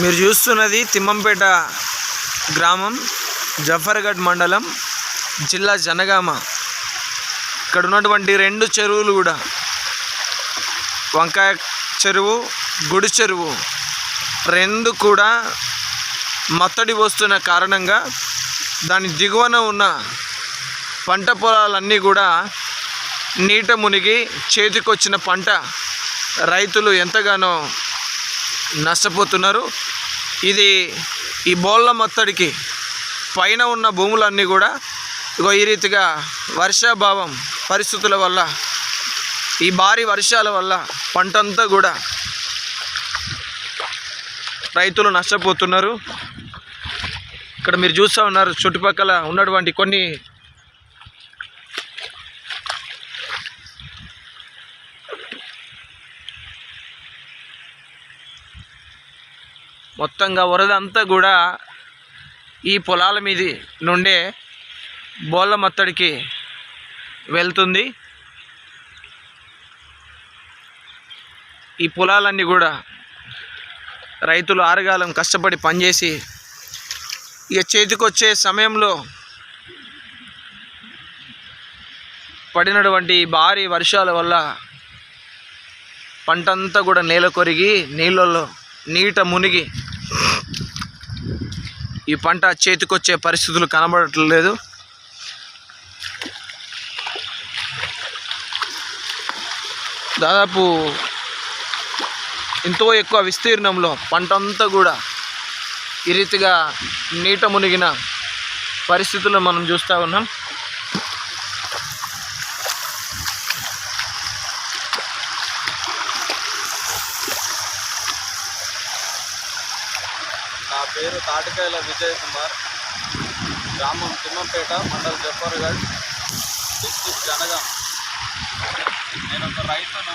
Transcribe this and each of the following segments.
మీరు చూస్తున్నది తిమ్మంపేట గ్రామం జఫర్గఢ్ మండలం జిల్లా జనగామ. ఇక్కడ ఉన్నటువంటి రెండు చెరువులు కూడా. వంకాయ చెరువు గుడి చెరువు. రెండు కూడా మత్తడి వస్తున్న కారణంగా దాని దిగువన ఉన్న పంట పొలాలన్నీ కూడా నీట మునిగి చేతికొచ్చిన పంట రైతులు ఎంతగానో నష్టపోతున్నారు. ఇది ఈ బోళ్ళ మత్తడికి పైన ఉన్న భూములన్నీ కూడా ఇగో ఈ రీతిగా వర్షాభావం పరిస్థితుల వల్ల ఈ భారీ వర్షాల వల్ల పంటంతా కూడా రైతులు నష్టపోతున్నారు. ఇక్కడ మీరు చూస్తూ ఉన్నారు చుట్టుపక్కల ఉన్నటువంటి కొన్ని మొత్తంగా వరద అంతా కూడా ఈ పొలాల మీది నుండే బోళ్ళమత్తడికి వెళ్తుంది. ఈ పొలాలన్నీ కూడా రైతులు ఆరుగాలం కష్టపడి పనిచేసి ఇక చేతికొచ్చే సమయంలో పడినటువంటి ఈ భారీ వర్షాల వల్ల పంటంతా కూడా నేల కొరిగి నీళ్ళల్లో నీట మునిగి ఈ పంట చేతికొచ్చే పరిస్థితులు కనబడట్లేదు. దాదాపు ఎంతో ఎక్కువ విస్తీర్ణంలో పంట అంతా కూడా ఈ రీతిగా నీట మునిగిన పరిస్థితులు మనం చూస్తూ ఉన్నాం. నా పేరు తాటికాయల విజయ్ కుమార్ గ్రామం తిమ్మంపేట మండల్ జఫర్గఢ్ డిస్టిక్ జనగాం. నేను ఒక రైతును.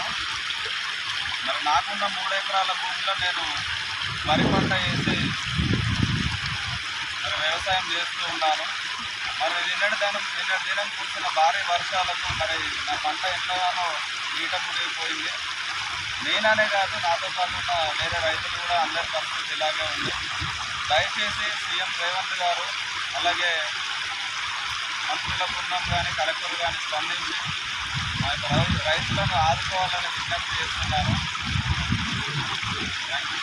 మరి నాకున్న మూడు ఎకరాల భూమిలో నేను వరి పంట వేసి మరి వ్యవసాయం చేస్తూ ఉన్నాను. మరి నిన్నటి దినం నిన్నటి దినం కురిసిన భారీ వర్షాలకు మరి నా పంట ఎంతగానో నీట మునిగిపోయింది. నేననే కాదు నాతో పాటు ఉన్న వేరే రైతులు కూడా అందరి పరిస్థితి ఇలాగే ఉంది. దయచేసి సీఎం రేవంత్ గారు అలాగే మంత్రుల బృందం కానీ కలెక్టర్ కానీ స్పందించి మా యొక్క రైతులను ఆదుకోవాలని విజ్ఞప్తి చేస్తున్నాను. Thank you